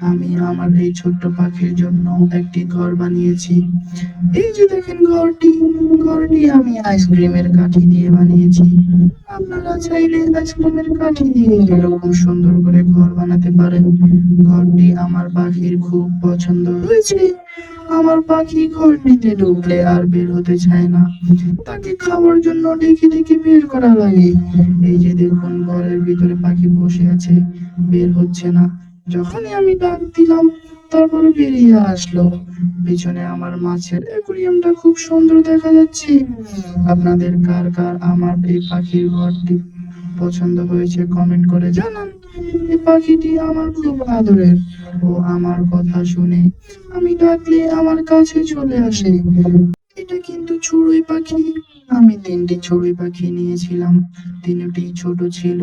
আমি আমার এই ছোট্ট পাখির জন্য একটি ঘর বানিয়েছি। এই যে দেখেন ঘরটি ঘরটি আমি আইসক্রিমের কাঠি দিয়ে বানিয়েছি। আপনারা চাইলে আইসক্রিমের কাঠি দিয়ে এরকম সুন্দর করে ঘর বানাতে পারেন। ঘরটি আমার পাখির খুব পছন্দ হয়েছে। আমার পাখি ঘরটিতে ঢুকলে আর বের হতে চায় না। তাকে খাওয়ার জন্য ডেকে ডেকে বের করা লাগে। এই যে দেখুন, ঘরের ভিতরে পাখি বসে আছে, বের হচ্ছে না। যখনই আমি ডাক দিলাম, তারপরে বেরিয়ে আসলো। পিছনে আমার মাছের অ্যাকুরিয়ামটা খুব সুন্দর দেখা যাচ্ছে। আপনাদের কার কার আমার এই পাখির ঘরটি পছন্দ হয়েছে কমেন্ট করে জানান। এই পাখিটি আমার খুব আদরের ও আমার কথা শুনে আমি ডাকলে আমার কাছে চলে আসে। এটা কিন্তু চড়ুই পাখি। আমি তিনটি চড়ুই পাখি নিয়েছিলাম। তিনটি ছোট ছিল।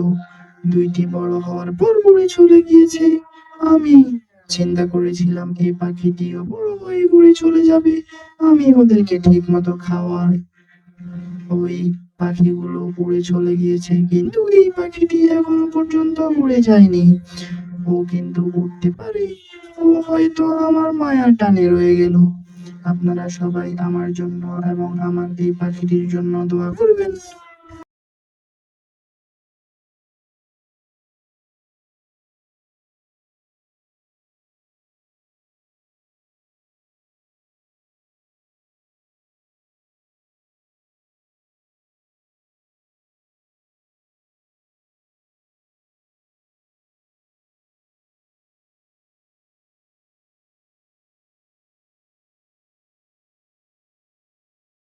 দুইটি বড় হওয়ার পর উড়ে চলে গিয়েছে। আমি চিন্তা করেছিলাম এই পাখিটিও বড় হয়ে উড়ে চলে যাবে। আমি ওদেরকে ঠিক মতো খাওয়াই ওই পাখিগুলো উড়ে চলে গিয়েছে, কিন্তু এই পাখিটি এখনও পর্যন্ত উড়ে যায়নি। ও কিন্তু উঠতে পারে। ও হয়তো আমার মায়ার টানে রয়ে গেল। আপনারা সবাই আমার জন্য এবং আমার এই পাখিটির জন্য দোয়া করবেন।